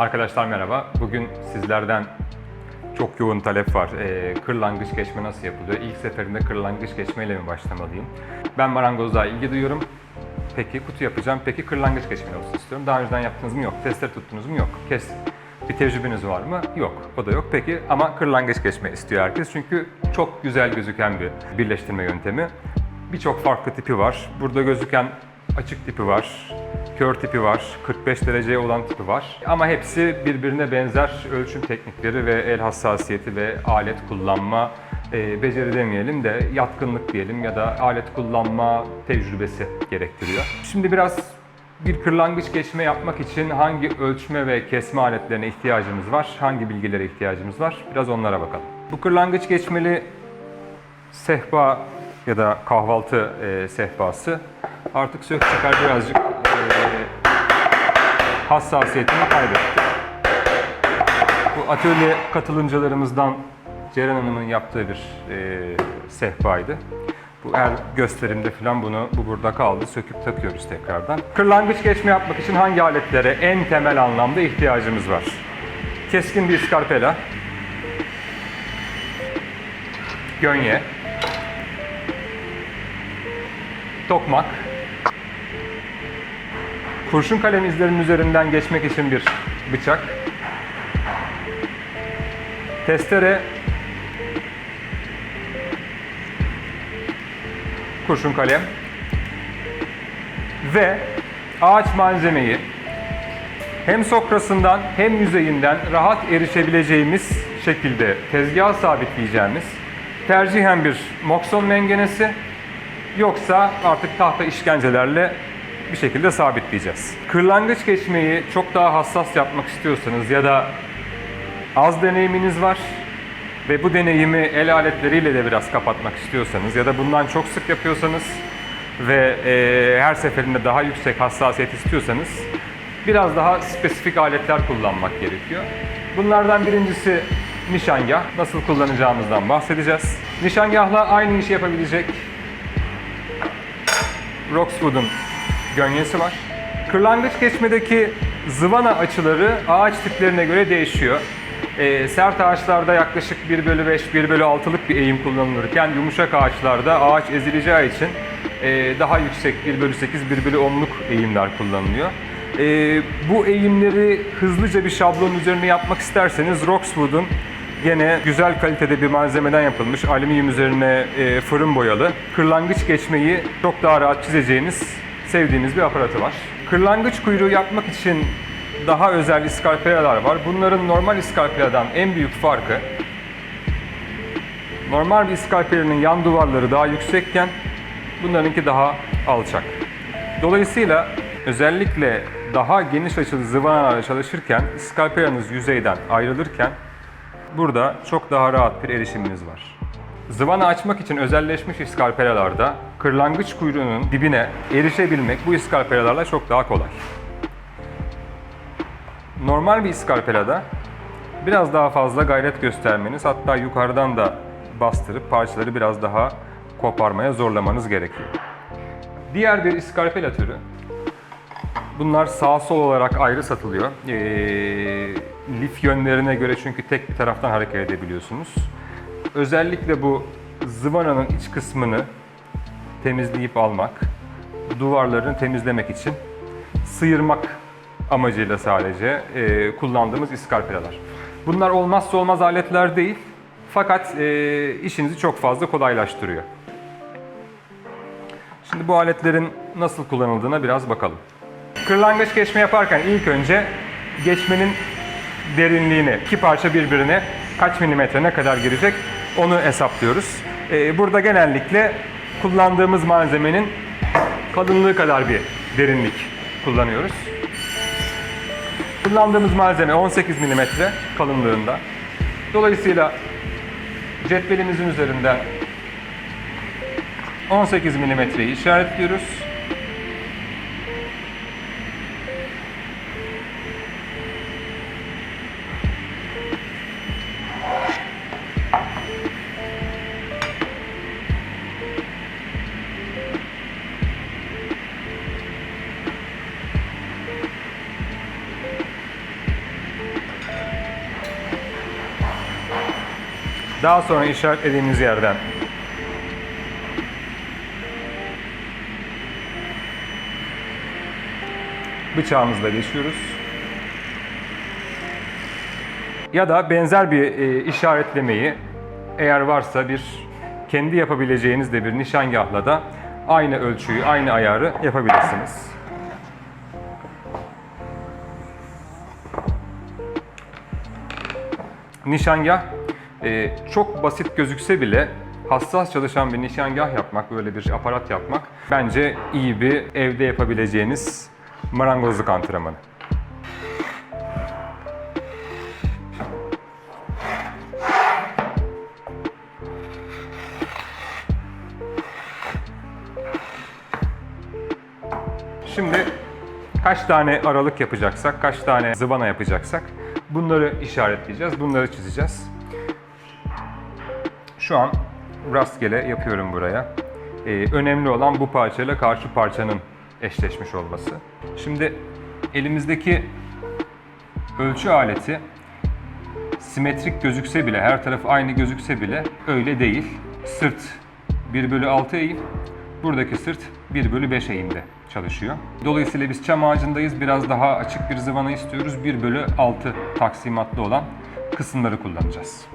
Arkadaşlar merhaba. Bugün sizlerden çok yoğun talep var. Ee, kırlangıç geçme nasıl yapılıyor? İlk seferinde kırlangıç geçmeyle mi başlamalıyım? Ben marangozluğa ilgi duyuyorum. Peki kutu yapacağım. Peki kırlangıç geçme olsun istiyorum. Daha önceden yaptınız mı? Yok. Testere tuttunuz mu? Yok. Kes. Bir tecrübeniz var mı? Yok. O da yok. Peki ama kırlangıç geçme istiyor herkes. Çünkü çok güzel gözüken bir birleştirme yöntemi. Birçok farklı tipi var. Burada gözüken açık tipi var, kör tipi var, 45 dereceye olan tipi var. Ama hepsi birbirine benzer ölçüm teknikleri ve el hassasiyeti ve alet kullanma e, beceri demeyelim de yatkınlık diyelim ya da alet kullanma tecrübesi gerektiriyor. Şimdi biraz bir kırlangıç geçme yapmak için hangi ölçme ve kesme aletlerine ihtiyacımız var, hangi bilgilere ihtiyacımız var biraz onlara bakalım. Bu kırlangıç geçmeli sehpa ya da kahvaltı e, sehpası artık sök çıkar birazcık hassasiyetini kaybetti. Bu atölye katılımcılarımızdan Ceren Hanım'ın yaptığı bir e, sehpaydı. Bu her gösterimde falan bunu bu burada kaldı. Söküp takıyoruz tekrardan. Kırlangıç geçme yapmak için hangi aletlere en temel anlamda ihtiyacımız var? Keskin bir iskarpela, gönye, tokmak, kurşun kalem izlerinin üzerinden geçmek için bir bıçak, testere, kurşun kalem. Ve ağaç malzemeyi hem sokrasından hem yüzeyinden rahat erişebileceğimiz şekilde tezgaha sabitleyeceğimiz tercihen bir mokson mengenesi. Yoksa artık tahta işkencelerle bir şekilde sabitleyeceğiz. Kırlangıç geçmeyi çok daha hassas yapmak istiyorsanız ya da az deneyiminiz var ve bu deneyimi el aletleriyle de biraz kapatmak istiyorsanız ya da bundan çok sık yapıyorsanız ve e, her seferinde daha yüksek hassasiyet istiyorsanız biraz daha spesifik aletler kullanmak gerekiyor. Bunlardan birincisi nişangah. Nasıl kullanacağımızdan bahsedeceğiz. Nişangahla aynı işi yapabilecek Roxwood'un gönyesi var. Kırlangıç geçmedeki zıvana açıları ağaç tiplerine göre değişiyor. Ee, sert ağaçlarda yaklaşık 1 bölü 5, 1 bölü 6'lık bir eğim kullanılırken yumuşak ağaçlarda ağaç ezileceği için e, daha yüksek 1 bölü 8, 1 bölü 10'luk eğimler kullanılıyor. Ee, bu eğimleri hızlıca bir şablon üzerine yapmak isterseniz Roxwood'un Gene güzel kalitede bir malzemeden yapılmış, alüminyum üzerine e, fırın boyalı. Kırlangıç geçmeyi çok daha rahat çizeceğiniz, sevdiğimiz bir aparatı var. Kırlangıç kuyruğu yapmak için daha özel iskarpelalar var. Bunların normal iskarpeladan en büyük farkı, normal bir iskarpelenin yan duvarları daha yüksekken, bunlarınki daha alçak. Dolayısıyla özellikle daha geniş açılı zıvanalarla çalışırken, iskarpelanız yüzeyden ayrılırken Burada çok daha rahat bir erişiminiz var. Zıvana açmak için özelleşmiş iskarpelalarda kırlangıç kuyruğunun dibine erişebilmek bu iskarpelalarla çok daha kolay. Normal bir iskarpelada biraz daha fazla gayret göstermeniz hatta yukarıdan da bastırıp parçaları biraz daha koparmaya zorlamanız gerekiyor. Diğer bir iskarpela türü Bunlar sağ sol olarak ayrı satılıyor. Ee, lif yönlerine göre çünkü tek bir taraftan hareket edebiliyorsunuz. Özellikle bu zıvananın iç kısmını temizleyip almak, duvarlarını temizlemek için sıyırmak amacıyla sadece e, kullandığımız iskarpelalar. Bunlar olmazsa olmaz aletler değil fakat e, işinizi çok fazla kolaylaştırıyor. Şimdi bu aletlerin nasıl kullanıldığına biraz bakalım. Kırlangıç geçme yaparken ilk önce geçmenin derinliğini, iki parça birbirine kaç milimetre ne kadar girecek onu hesaplıyoruz. Ee, burada genellikle kullandığımız malzemenin kalınlığı kadar bir derinlik kullanıyoruz. Kullandığımız malzeme 18 milimetre kalınlığında. Dolayısıyla cetvelimizin üzerinden 18 milimetreyi işaretliyoruz. Daha sonra işaretlediğimiz yerden bıçağımızla geçiyoruz. Ya da benzer bir e, işaretlemeyi eğer varsa bir kendi yapabileceğiniz de bir nişangahla da aynı ölçüyü, aynı ayarı yapabilirsiniz. Nişangah e, çok basit gözükse bile hassas çalışan bir nişangah yapmak, böyle bir aparat yapmak bence iyi bir evde yapabileceğiniz marangozluk antrenmanı. Şimdi kaç tane aralık yapacaksak, kaç tane zıvana yapacaksak bunları işaretleyeceğiz, bunları çizeceğiz. Şu an rastgele yapıyorum buraya. Ee, önemli olan bu parçayla karşı parçanın eşleşmiş olması. Şimdi elimizdeki ölçü aleti simetrik gözükse bile, her taraf aynı gözükse bile öyle değil. Sırt 1 bölü 6 eğim, buradaki sırt 1 bölü 5 eğimde çalışıyor. Dolayısıyla biz çam ağacındayız, biraz daha açık bir zıvana istiyoruz. 1 bölü 6 taksimatlı olan kısımları kullanacağız.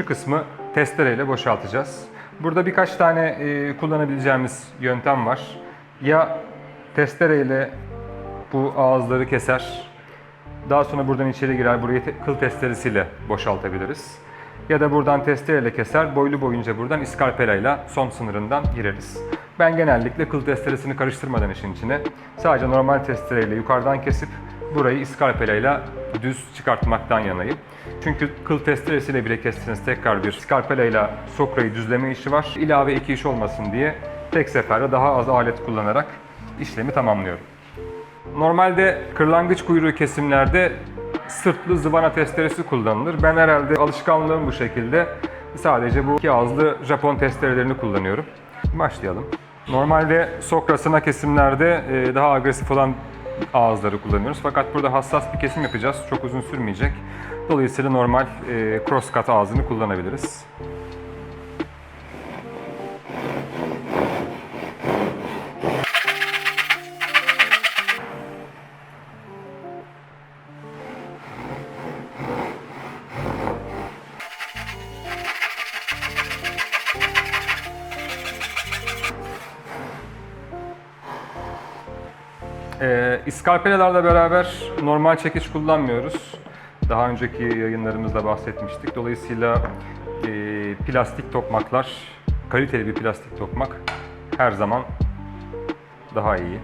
Şu kısmı testereyle boşaltacağız. Burada birkaç tane e, kullanabileceğimiz yöntem var. Ya testereyle bu ağızları keser. Daha sonra buradan içeri girer. Burayı te- kıl testeresiyle boşaltabiliriz. Ya da buradan testereyle keser. Boylu boyunca buradan iskarpelayla son sınırından gireriz. Ben genellikle kıl testeresini karıştırmadan işin içine sadece normal testereyle yukarıdan kesip burayı iskarpelayla düz çıkartmaktan yanayım. Çünkü kıl testeresiyle bile kestiğiniz tekrar bir iskarpelayla sokrayı düzleme işi var. İlave iki iş olmasın diye tek seferde daha az alet kullanarak işlemi tamamlıyorum. Normalde kırlangıç kuyruğu kesimlerde sırtlı zıvana testeresi kullanılır. Ben herhalde alışkanlığım bu şekilde. Sadece bu iki ağızlı Japon testerelerini kullanıyorum. Başlayalım. Normalde sokrasına kesimlerde e, daha agresif olan ağızları kullanıyoruz. Fakat burada hassas bir kesim yapacağız. Çok uzun sürmeyecek. Dolayısıyla normal e, cross cut ağzını kullanabiliriz. Ee, iskarpelalarla beraber normal çekiç kullanmıyoruz. Daha önceki yayınlarımızda bahsetmiştik. Dolayısıyla e, plastik tokmaklar, kaliteli bir plastik tokmak her zaman daha iyi.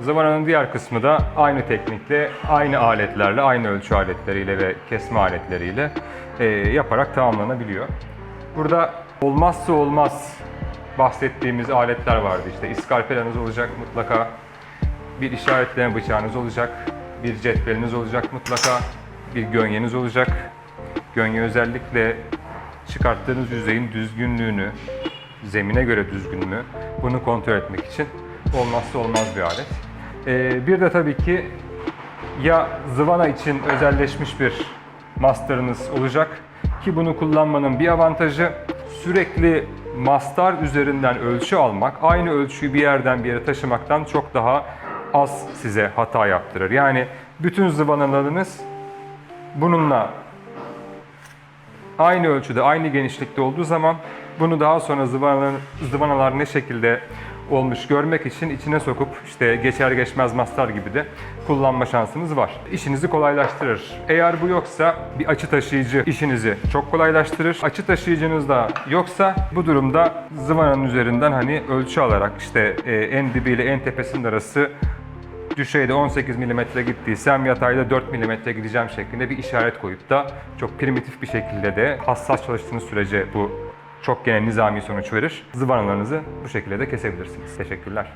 Zıvananın diğer kısmı da aynı teknikle, aynı aletlerle, aynı ölçü aletleriyle ve kesme aletleriyle e, yaparak tamamlanabiliyor. Burada olmazsa olmaz bahsettiğimiz aletler vardı. İşte iskarpelanız olacak mutlaka, bir işaretleme bıçağınız olacak, bir cetveliniz olacak mutlaka, bir gönyeniz olacak. Gönye özellikle çıkarttığınız yüzeyin düzgünlüğünü, zemine göre düzgün mü bunu kontrol etmek için olmazsa olmaz bir alet. Ee, bir de tabii ki ya zıvana için özelleşmiş bir master'ınız olacak ki bunu kullanmanın bir avantajı sürekli mastar üzerinden ölçü almak aynı ölçüyü bir yerden bir yere taşımaktan çok daha az size hata yaptırır. Yani bütün zıvanalarınız bununla aynı ölçüde, aynı genişlikte olduğu zaman bunu daha sonra zıvanalar, zıvanalar ne şekilde olmuş görmek için içine sokup işte geçer geçmez mastar gibi de kullanma şansınız var. İşinizi kolaylaştırır. Eğer bu yoksa bir açı taşıyıcı işinizi çok kolaylaştırır. Açı taşıyıcınız da yoksa bu durumda zıvananın üzerinden hani ölçü alarak işte e, en dibiyle en tepesinin arası düşeyde 18 mm gittiysem yatayda 4 mm gideceğim şeklinde bir işaret koyup da çok primitif bir şekilde de hassas çalıştığınız sürece bu çok gene nizami sonuç verir. Zıvanalarınızı bu şekilde de kesebilirsiniz. Teşekkürler.